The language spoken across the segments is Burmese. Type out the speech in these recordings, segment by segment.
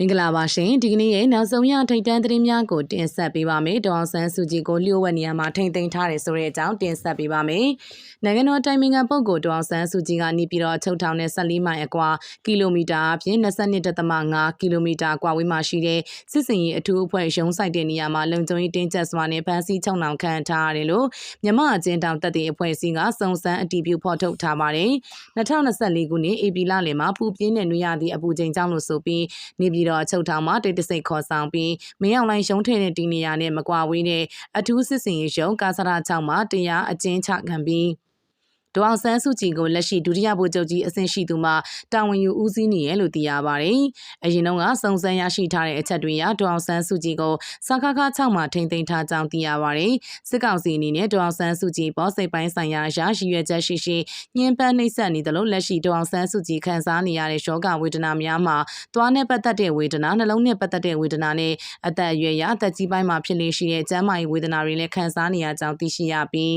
မင်္ဂလာပါရှင်ဒီကနေ့ရဲ့နောက်ဆုံးရထိတ်တန်းသတင်းများကိုတင်ဆက်ပေးပါမယ်ဒေါအောင်ဆန်းစုကြည်ကိုလျှို့ဝှက်နေရာမှာထိမ့်သိမ်းထားတယ်ဆိုတဲ့အကြောင်းတင်ဆက်ပေးပါမယ်နိုင်ငံတော်တိုင်ပင်ခံပုဂ္ဂိုလ်ဒေါအောင်ဆန်းစုကြည်ကနေပြည်တော်ချုပ်ထောင်နဲ့14မိုင်အကွာကီလိုမီတာအပြင်22.5ကီလိုမီတာကွာဝေးမှာရှိတဲ့စစ်စင်ရေးအထူးအဖွဲ့ရုံးဆိုင်တဲ့နေရာမှာလုံခြုံရေးတင်းကျပ်စွာနဲ့ဖမ်းဆီးချုပ်နှောင်ခံထားရတယ်လို့မြမအကျဉ်းတောင်တပ်တွေအဖွဲ့အစည်းကစုံစမ်းအတည်ပြုဖော်ထုတ်ထားပါတယ်2024ခုနှစ်ဧပြီလလယ်မှာပူပြင်းတဲ့နွေရာသီအပူချိန်ကြောင့်လို့ဆိုပြီးနေပြည်တော်ချုပ်ထောင်မှာတိတ်တဆိတ်ခေါ်ဆောင်ပြီးမင်းအောင်လိုင်းရုံးထည့်တဲ့တီနေရာနဲ့မကွာဝေးတဲ့အထူးစစ်စင်ရေးရုံးကာစရာ6မှာတရားအကျဉ်းချခံပြီး ဒေါအောင်ဆန်းစုကြည်ကိုလက်ရှိဒုတိယဗိုလ်ချုပ်ကြီးအဆင့်ရှိသူမှတာဝန်ယူဦးစီးနေရလို့သိရပါတယ်။အရင်တုန်းကစုံစမ်းရရှိထားတဲ့အချက်တွေအရဒေါအောင်ဆန်းစုကြည်ကိုစခခ6မှာထိမ့်သိမ်းထားကြောင်းသိရပါတယ်။စစ်ကောင်စီအနေနဲ့ဒေါအောင်ဆန်းစုကြည်ပေါ်စိတ်ပိုင်းဆိုင်ရာအရာရည်ရွယ်ချက်ရှိရှိညှဉ်းပန်းနှိပ်စက်နေတယ်လို့လက်ရှိဒေါအောင်ဆန်းစုကြည်ခံစားနေရတဲ့ရှောကဝေဒနာများမှာသွားနဲ့ပတ်သက်တဲ့ဝေဒနာနှလုံးနဲ့ပတ်သက်တဲ့ဝေဒနာနဲ့အသက်အရွယ်ရအသက်ကြီးပိုင်းမှာဖြစ်လေရှိတဲ့ကျန်းမာရေးဝေဒနာတွေလည်းခံစားနေရကြောင်းသိရှိရပြီး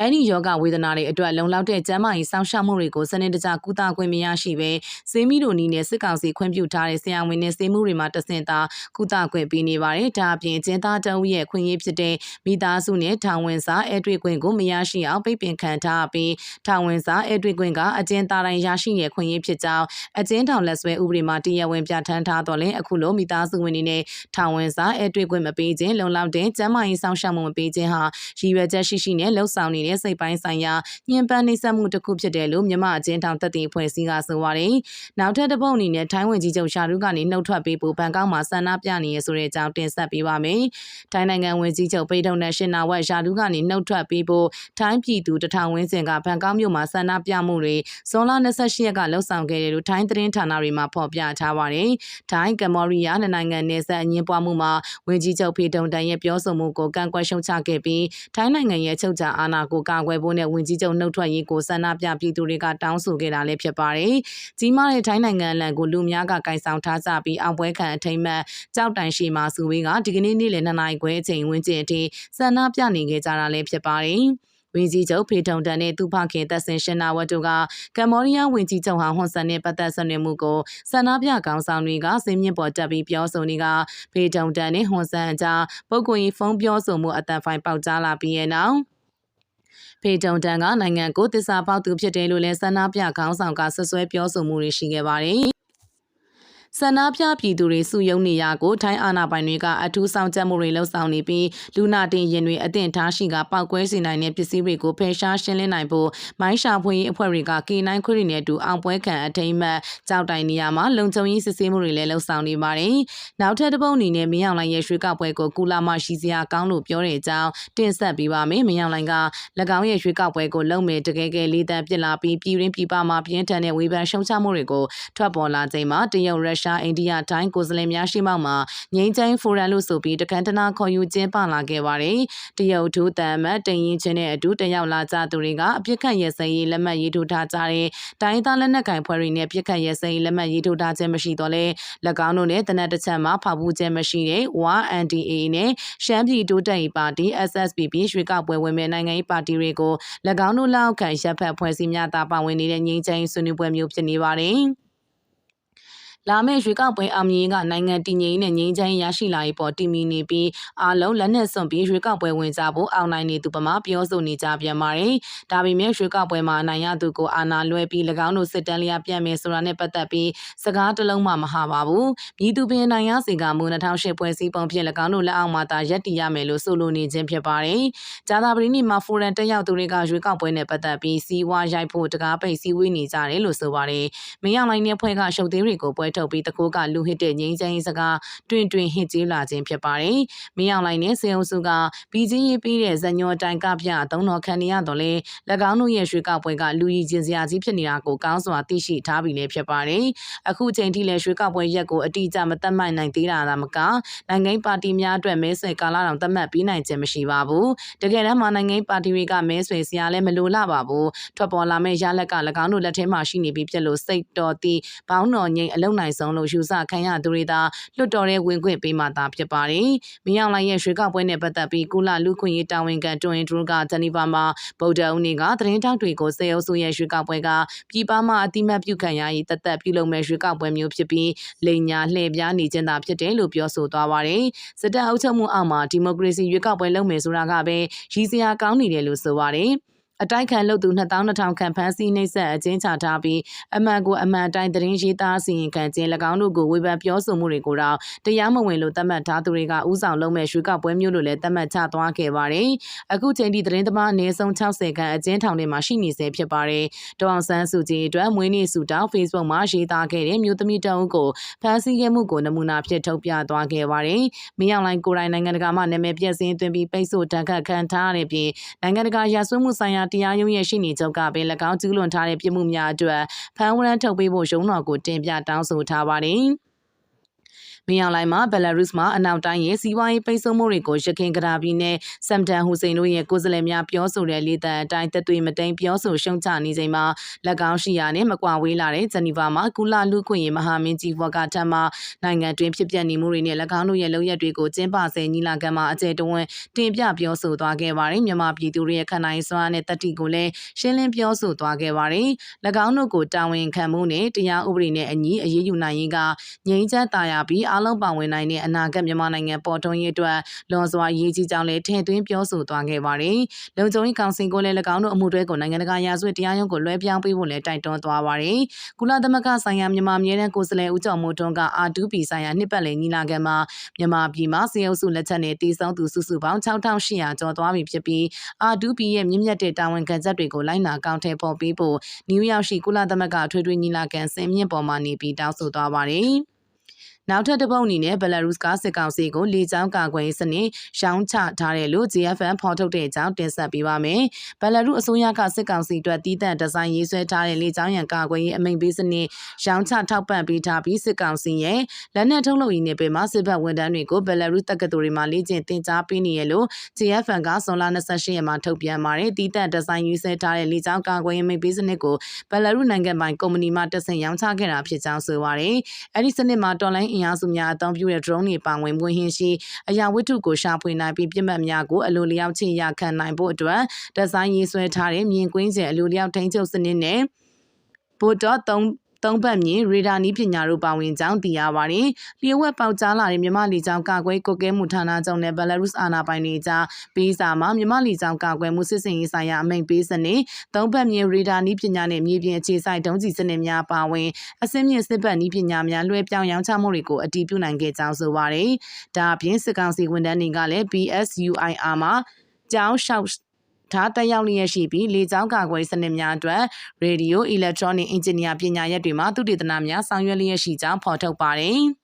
အဲ့ဒီယောဂဝေဒနာတွေအတွက်လုံလောက်တဲ့ကျန်းမာရေးစောင့်ရှောက်မှုတွေကိုစနစ်တကျကုသခွင့်မရရှိဘဲဆေးမီတို့နီးနဲ့စစ်ကောင်စီခွင့်ပြုထားတဲ့ဆရာဝန်နဲ့ဆေးမှုတွေမှာတဆင့်သာကုသခွင့်ပေးနေပါတယ်။ဒါအပြင်ကျင်းသားတအုပ်ရဲ့ခွင့်ရေးဖြစ်တဲ့မိသားစုနဲ့ထောင်ဝင်စာအဲတွေ့ခွင့်ကိုမရရှိအောင်ပိတ်ပင်ခံထားပြီးထောင်ဝင်စာအဲတွေ့ခွင့်ကအကျဉ်းသားတိုင်းရရှိတဲ့ခွင့်ရေးဖြစ်ကြောင်းအကျဉ်းထောင်လက်ဆွဲဥပဒေမှာတရားဝင်ပြဋ္ဌာန်းထားတော့လဲအခုလိုမိသားစုဝင်တွေနဲ့ထောင်ဝင်စာအဲတွေ့ခွင့်မပေးခြင်းလုံလောက်တဲ့ကျန်းမာရေးစောင့်ရှောက်မှုမပေးခြင်းဟာရည်ရွယ်ချက်ရှိရှိနဲ့လှုပ်ဆောင်နေတဲ့စိတ်ပိုင်းဆိုင်ရာညှဉ်းပန်းနှိပ်စက်မှုတစ်ခုဖြစ်တယ်လို့မြမအကျဉ်းထောင်တပ်တွေဖွဲ့စည်းကဆိုပါတယ်။နောက်ထပ်တစ်ပုတ်အနေနဲ့ထိုင်းဝင်ကြီးချုပ်ရှာရုကနေနှုတ်ထွက်ပေးဖို့ဘန်ကောက်မှာဆန္ဒပြနေရဆိုတဲ့အကြောင်းတင်ဆက်ပေးပါမယ်။ထိုင်းနိုင်ငံဝင်ကြီးချုပ်ပိထုံနဲ့ရှင်နာဝက်ရှာရုကနေနှုတ်ထွက်ပေးဖို့ထိုင်းပြည်သူတထောင်ဝန်းကျင်ကဘန်ကောက်မြို့မှာဆန္ဒပြမှုတွေဇွန်လ28ရက်ကလှုပ်ဆောင်ခဲ့တယ်လို့ထိုင်းသတင်းဌာနတွေမှာဖော်ပြထားပါတယ်။ထိုင်းကမော်ရီးယားနိုင်ငံနယ်စပ်အငင်းပွားမှုမှာဝင်ကြီးချုပ်ဖေထုံတန်ရဲ့ပြောဆိုမှုကိုကန့်ကွက်ရှုံချခဲ့ပြီးထိုင်းနိုင်ငံရဲ့ချုပ်ချာအာဏာကိုကာကွယ်ဖို့နဲ့ဝင်ကြီးချုပ်နှုတ်ထွက်ရေးကိုဆန္ဒပြပြည်သူတွေကတောင်းဆိုခဲ့တာလည်းဖြစ်ပါတယ်။ကြီးမားတဲ့ထိုင်းနိုင်ငံအလံကိုလူများကကင်ဆောင်ထားကြပြီးအောင်ပွဲခံအထိမ်းအမှတ်ကြောက်တိုင်ရှိမှာစုဝေးကဒီကနေ့နေ့လယ်2နာရီခွဲအချိန်ဝန်းကျင်အထိဆန္ဒပြနေခဲ့ကြတာလည်းဖြစ်ပါတယ်။ဝင်းကြီးချုပ်ဖေထုံတန်နဲ့သူဖခင်သက်စင်ရှင်နာဝတ်တို့ကကမ္ဘောဒီးယားဝင်ကြီးချုပ်ဟာဟွန်ဆန်နဲ့ပတ်သက်ဆက်နွယ်မှုကိုဆန္ဒပြကောင်ဆောင်တွေကစင်းမြင့်ပေါ်တက်ပြီးပြောဆိုနေကဖေထုံတန်နဲ့ဟွန်ဆန်အကြားပုဂ္ဂိုလ်ရေးဖုန်းပြောဆိုမှုအတန်ဖိုင်ပေါက်ကြားလာပြီးရဲ့နောက် ဖေတုံတန်ကနိုင်ငံကိုတစ္ဆာပေါက်သူဖြစ်တယ်လို့လည်းဆန္ဒပြခေါင်းဆောင်ကဆွဆွဲပြောဆိုမှုတွေရှိခဲ့ပါတယ် ဆန္ဒပြပြည်သူတွေစုယုံနေရကိုထိုင်းအာဏာပိုင်တွေကအထူးဆောင်ချက်မှုတွေလှုံ့ဆော်နေပြီးလူနာတင်ရင်တွေအသင့်ထားရှိကပောက်ကွဲစေနိုင်တဲ့ပစ္စည်းတွေကိုဖယ်ရှားရှင်းလင်းနိုင်ဖို့မိုင်းရှာဖွေးအဖွဲ့တွေကကေနိုင်ခွေတွေနဲ့အတူအောင်ပွဲခံအထိမ်းမှတ်ကြောက်တိုင်နေရမှာလုံခြုံရေးစစ်ဆေးမှုတွေလည်းလှုံ့ဆော်နေပါတယ်။နောက်ထပ်တစ်ပုတ်အနေနဲ့မင်းအောင်လိုင်းရဲ့ရွှေကောက်ပွဲကိုကူလာမရှိစရာကောင်းလို့ပြောတဲ့အကြောင်းတင်ဆက်ပေးပါမယ်။မင်းအောင်လိုင်းက၎င်းရဲ့ရွှေကောက်ပွဲကိုလုံမဲ့တကယ်ကဲလေးတန်းပြစ်လာပြီးပြည်ရင်းပြည်ပမှာပြင်းထန်တဲ့ဝေဖန်ရှုံချမှုတွေကိုထွက်ပေါ်လာချိန်မှာတရုတ်ရုရှားအိန္ဒိယတိုင်းကိုယ်စားလှယ်များရှိမှမှာငိမ့်ချိုင်းဖိုရမ်လို့ဆိုပြီးတခန်းတနာခေါ်ယူကျင်းပလာခဲ့ပါတယ်။တရုတ်ဒုတန်မတ်တင်ရင်ချင်းနဲ့အတူတက်ရောက်လာကြသူတွေကအပြစ်ခတ်ရဲစရေးလက်မှတ်ရေးထိုးထားကြတဲ့တိုင်းသားလက်နက်ကင်ဖွဲ့တွေနဲ့ပြစ်ခတ်ရဲစရေးလက်မှတ်ရေးထိုးထားခြင်းမရှိတော့လဲ၎င်းတို့နဲ့တနက်တစ်ချက်မှာဖောက်ဘူးခြင်းမရှိတဲ့ 1NDA နဲ့ရှမ်းပြည်တိုးတက်ရေးပါတီ SSPP ရွှေကောက်ပွဲဝင်မဲ့နိုင်ငံရေးပါတီတွေကို၎င်းတို့လောက်ခံရပ်ဖက်ဖွဲ့စည်းများသာပါဝင်နေတဲ့ငြိမ်းချမ်းဆွေးနွေးပွဲမျိုးဖြစ်နေပါတယ်။ လာမယ့်ရွေးကောက်ပွဲအောင်မြင်ကနိုင်ငံတည်ငြိမ်နဲ့ငြိမ်းချမ်းရရှိလာရေးပေါ်တည်မီနေပြီးအားလုံးလက်နက်စွန့်ပြီးရွေးကောက်ပွဲဝင်ကြဖို့အောင်နိုင်နေသူပမာပြောဆိုနေကြပြန်ပါတယ်။ဒါပေမဲ့ရွေးကောက်ပွဲမှာအနိုင်ရသူကိုအာဏာလွှဲပြီး၎င်းတို့စစ်တမ်းလျာပြန်မယ်ဆိုတာနဲ့ပတ်သက်ပြီးစကားတလုံးမှမဟာပါဘူး။မြည်သူပင်နိုင်ရစီကမူ2008ပွဲစည်းပုံဖြစ်၎င်းတို့လက်အောက်မှာသာရပ်တည်ရမယ်လို့ဆိုလိုနေခြင်းဖြစ်ပါတယ်။ဂျာသာပရိနိမှာဖိုရန်တက်ရောက်သူတွေကရွေးကောက်ပွဲနဲ့ပတ်သက်ပြီးစီးဝါရိုက်ဖို့တကားပိတ်စည်းဝေးနေကြတယ်လို့ဆိုပါတယ်။မင်းအောင်လိုင်းနဲ့ဖွဲ့ကရှုပ်သေးတွေကိုပွဲထုတ်ပြီးတကိုးကလူဟစ်တဲ့ငိမ့်ချမ်းရေးစကားတွင်တွင်ဟစ်ကြေးလာခြင်းဖြစ်ပါတယ်။မင်းအောင်လိုင်းနဲ့စေအောင်စုကပြီးချင်းရေးပြီးတဲ့ဇညောတိုင်ကပြသုံးတော်ခံနေရတော့လေ၎င်းတို့ရဲ့ရွှေကောက်ပွဲကလူကြီးချင်းစရာကြီးဖြစ်နေတာကိုကောင်းစွာသိရှိထားပြီးလည်းဖြစ်ပါတယ်။အခုချိန်ထိလည်းရွှေကောက်ပွဲရက်ကိုအတိအကျမသတ်မှတ်နိုင်သေးတာသာမကနိုင်ငံပါတီများအတွက်မဲဆွယ်ကာလတောင်သတ်မှတ်ပြီးနိုင်ခြင်းမရှိပါဘူး။တကယ်တမ်းမှာနိုင်ငံပါတီတွေကမဲဆွယ်စရာလည်းမလိုလာပါဘူး။ထွက်ပေါ်လာမယ့်ရလက်က၎င်းတို့လက်ထဲမှာရှိနေပြီးဖြစ်လို့စိတ်တော်တည်ဘောင်းတော်ငိမ့်အလုံနိုင်နိုင်ဆုံးလို့ယူဆခံရသူတွေသာလွတ်တော်တဲ့ဝင်ခွင့်ပေးမှသာဖြစ်ပါတယ်။မင်းအောင်လှိုင်ရဲ့ရွှေကောက်ပွဲနဲ့ပတ်သက်ပြီးကုလလူခွင့်ရေးတာဝန်ခံတွင်ဒရူကဂျနီဗာမှာဗုဒ္ဓဦးနေ့ကသတင်းတောက်တွေကိုစေအုပ်စုရဲ့ရွှေကောက်ပွဲကပြည်ပမှအတိမတ်ပြုခံရရေးတသက်ပြုလုပ်မဲ့ရွှေကောက်ပွဲမျိုးဖြစ်ပြီးလိန်ညာလှည့်ပြားနေခြင်းသာဖြစ်တယ်လို့ပြောဆိုသွားပါတယ်။စစ်တပ်အုပ်ချုပ်မှုအောက်မှာဒီမိုကရေစီရွေးကောက်ပွဲလုပ်မယ်ဆိုတာကပဲရည်စရာကောင်းနေတယ်လို့ဆိုပါတယ်။ အတိုက်ခံလုပ်သူ2200ခန့်ဖမ်းဆီးနှိပ်စက်အကျဉ်းချထားပြီးအမှန်ကိုအမှန်တိုင်းသတင်းရေးသားစီရင်ခံခြင်း၎င်းတို့ကိုဝေဖန်ပြောဆိုမှုတွေကိုတော့တရားမဝင်လို့သတ်မှတ်ထားသူတွေကဥဆောင်လုပ်မဲ့ရွှေကောက်ပွဲမျိုးလို့လည်းသတ်မှတ်ချသွားခဲ့ပါတယ်။အခုချိန်ထိသတင်းသမားအနည်းဆုံး60ခန့်အကျဉ်းထောင်ထဲမှာရှိနေဆဲဖြစ်ပါတယ်။ဒေါအောင်ဆန်းစုကြည်အတွက်မွေးနေ့စုတောင်း Facebook မှာရေးသားခဲ့တဲ့မျိုးသမီးတအုပ်ကိုဖမ်းဆီးခဲ့မှုကိုနမူနာဖြစ်ထုတ်ပြသွားခဲ့ပါတယ်။မင်းအောင်လိုင်းကိုယ်တိုင်နိုင်ငံတကာမှနာမည်ပြည့်စင်သွင်းပြီးပိတ်ဆို့တန်ခတ်ခံထားရတဲ့ပြင်နိုင်ငံတကာရာဇဝတ်မှုဆိုင်ရာတရားရုံးရဲ့ရှိနေချုပ်ကပင်၎င်းကျူးလွန်ထားတဲ့ပြစ်မှုများအတွက်ဖမ်းဝရမ်းထုတ်ပေးဖို့ရုံးတော်ကိုတင်ပြတောင်းဆိုထားပါတယ်။ မင်းအောင်လိုင်းမှာဘယ်လာရုစ်မှာအနောက်တိုင်းရဲ့စီးပွားရေးပိတ်ဆို့မှုတွေကိုရခိုင်ကရာပြည်နဲ့စမ်တန်ဟူစိန်တို့ရဲ့ကိုယ်စားလှယ်များပြောဆိုတဲ့လေတံအတိုင်းတက်သွေးမတိန်ပြောဆိုရှုံချနေချိန်မှာလက်ကောင်းရှိရာနဲ့မကွာဝေးလာတဲ့ဂျနီဗာမှာကုလလူခွင့်ရေးမဟာမင်းကြီးဘော့ကထမ်းမှနိုင်ငံတွင်ဖြစ်ပျက်နေမှုတွေနဲ့၎င်းတို့ရဲ့လုပ်ရက်တွေကိုကျင်းပဆဲညီလာခံမှာအကျယ်တဝန်းတင်ပြပြောဆိုသွားခဲ့ပါတယ်မြန်မာပြည်သူတွေရဲ့ခံနိုင်စွမ်းနဲ့တတိကိုလည်းရှင်းလင်းပြောဆိုသွားခဲ့ပါတယ်၎င်းတို့ကိုတာဝန်ခံမှုနဲ့တရားဥပဒေနဲ့အညီအရေးယူနိုင်ရေးကငြိမ်းချမ်းသာယာပြီးအားလုံးပါဝင်နိုင်တဲ့အနာဂတ်မြန်မာနိုင်ငံပေါ်ထွန်းရေးအတွက်လွန်စွာရည်ကြီးကြောင်းလည်းထည့်သွင်းပြောဆိုသွားခဲ့ပါတယ်။လုံခြုံရေးကောင်စီကိုလည်း၎င်းတို့အမှုတွဲကိုနိုင်ငံတကာရာဇဝတ်တရားရုံးကိုလွှဲပြောင်းပေးဖို့လည်းတိုက်တွန်းသွားပါတယ်။ကုလသမဂ္ဂဆိုင်ရာမြန်မာအမြဲတမ်းကိုယ်စားလှယ်ဦးကျော်မိုးထွန်းက R2P ဆိုင်ရာနှစ်ပတ်လည်ညီလာခံမှာမြန်မာပြည်မှာစေအုပ်စုလက်ချက်နဲ့တည်ဆုံသူစုစုပေါင်း6800ကျော်သွားပြီဖြစ်ပြီး R2P ရဲ့မြင့်မြတ်တဲ့တာဝန်ခံချက်တွေကိုလိုက်နာကောင်းထည့်ပေါ်ပေးဖို့နယူးယောက်ရှိကုလသမဂ္ဂထွေထွေညီလာခံဆင်မြင့်ပေါ်မှာနေပြီးတောင်းဆိုသွားပါတယ်။ နောက်ထပ်တစ်ပုတ်အနေနဲ့ဘယ်လာရုစ်ကစစ်ကောင်စီကိုလေကြောင်းကာကွယ်ရေးစနစ်ရောင်းချထားတယ်လို့ GFN ဖော်ထုတ်တဲ့အကြောင်းတင်ဆက်ပေးပါမယ်။ဘယ်လာရုစ်အစိုးရကစစ်ကောင်စီအတွက်တည်တံ့ဒီဇိုင်းရေးဆွဲထားတဲ့လေကြောင်းရန်ကာကွယ်ရေးအမိန့်ပေးစနစ်ရောင်းချထောက်ပံ့ပေးထားပြီးစစ်ကောင်စီရဲ့လက်နက်ထုတ်လုပ်ရေးနယ်ပယ်မှာစစ်ဘက်ဝန်ထမ်းတွေကိုဘယ်လာရုစ်တက္ကသိုလ်တွေမှာလေ့ကျင့်သင်ကြားပေးနေရလို့ GFN ကဇွန်လ28ရက်မှာထုတ်ပြန်ပါတယ်။တည်တံ့ဒီဇိုင်းရေးဆွဲထားတဲ့လေကြောင်းကာကွယ်ရေးအမိန့်ပေးစနစ်ကိုဘယ်လာရုစ်နိုင်ငံပိုင်ကုမ္ပဏီမှတဆင့်ရောင်းချခဲ့တာဖြစ်ကြောင်းဆိုပါတယ်။အဲဒီစနစ်မှာတော်လိုင်းအင်အားစုများအသုံးပြုတဲ့ drone တွေပါဝင်ဝင်ဟင်းရှိအရာဝတ္ထုကိုရှာဖွေနိုင်ပြီးပြစ်မှတ်များကိုအလိုလျောက်ချရခံနိုင်ဖို့အတွက်ဒီဇိုင်းရေးဆွဲထားတဲ့မြင်ကွင်းစဉ်အလိုလျောက်ထိန်းချုပ်စနစ်နဲ့ဘိုတော့3 သုံးပတ်မြင်ရေဒါနီးပညာတို့ပါဝင်ကြောင်းသိရပါတယ်။လျှို့ဝှက်ပေါက်ကြားလာတဲ့မြမလီကြောင်ကာကွယ်ကုတ်ကဲမှုဌာနချုပ်နဲ့ဘယ်လာရုစ်အာဏာပိုင်တွေကြားပေးစာမှာမြမလီကြောင်ကာကွယ်မှုစစ်စင်ရေးဆိုင်ရာအမိန့်ပေးစနစ်သုံးပတ်မြင်ရေဒါနီးပညာနဲ့မြေပြင်အခြေစိုက်ဒုံးကျည်စနစ်များပါဝင်အစင်းမြင့်စစ်ဘက်နီးပညာများလွှဲပြောင်းရောင်းချမှုတွေကိုအတည်ပြုနိုင်ခဲ့ကြောင်းဆိုပါတယ်။ဒါအပြင်စစ်ကောင်စီဝန်ထမ်းတွေကလည်း BSUIR မှာကြောင်းလျှောက် ထားတက်ရောက်လျက်ရှိပြီးလေကြောင်းကာကွယ်စနစ်များအတွက်ရေဒီယိုအီလက်ထရောနစ်အင်ဂျင်နီယာပညာရပ်တွေမှာသုတေသနများဆောင်ရွက်လျက်ရှိကြောင်းဖော်ထုတ်ပါတယ်။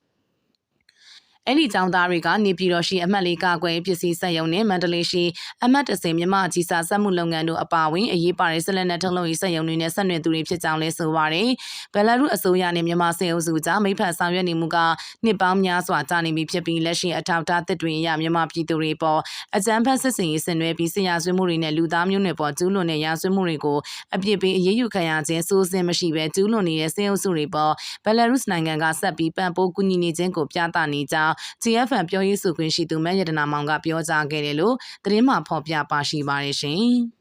အဲ့ဒီကျောင်းသားတွေကနေပြည်တော်ရှိအမှတ်လေးကကွယ်ပစ္စည်းဆက်ရုံနဲ့မန္တလေးရှိအမှတ်တစင်မြမကြီးစာစက်မှုလုပ်ငန်းတို့အပါအဝင်အရေးပါတဲ့ဆက်လက်နဲ့ထုတ်လုပ်ရေးဆက်ရုံတွေနဲ့ဆက်နွယ်သူတွေဖြစ်ကြောင်းလည်းဆိုပါတယ်။ဘယ်လာရုအစိုးရနဲ့မြန်မာစစ်အုပ်စုကြားမိဖက်ဆောင်ရွက်နေမှုကနှစ်ပေါင်းများစွာကြာနေပြီဖြစ်ပြီးလက်ရှိအထောက်အထားသစ်တွေအရမြန်မာပြည်သူတွေပေါ်အကြမ်းဖက်စစ်စင်ရေးဆင်နွှဲပြီးဆရာဆွေးမှုတွေနဲ့လူသားမျိုးနွယ်ပေါ်ကျူးလွန်တဲ့ရာဆွေးမှုတွေကိုအပြစ်ပေးအရေးယူခံရခြင်းစိုးစင်မရှိဘဲကျူးလွန်နေတဲ့စစ်အုပ်စုတွေပေါ်ဘယ်လာရုနိုင်ငံကဆက်ပြီးပံ့ပိုးကူညီနေခြင်းကိုပြသနေကြောင်း GFN ပြောရေးဆိုခွင့်ရှိသူမက်ရတနာမောင်ကပြောကြားခဲ့တယ်လို့သတင်းမှဖော်ပြပါရှိပါတယ်ရှင်။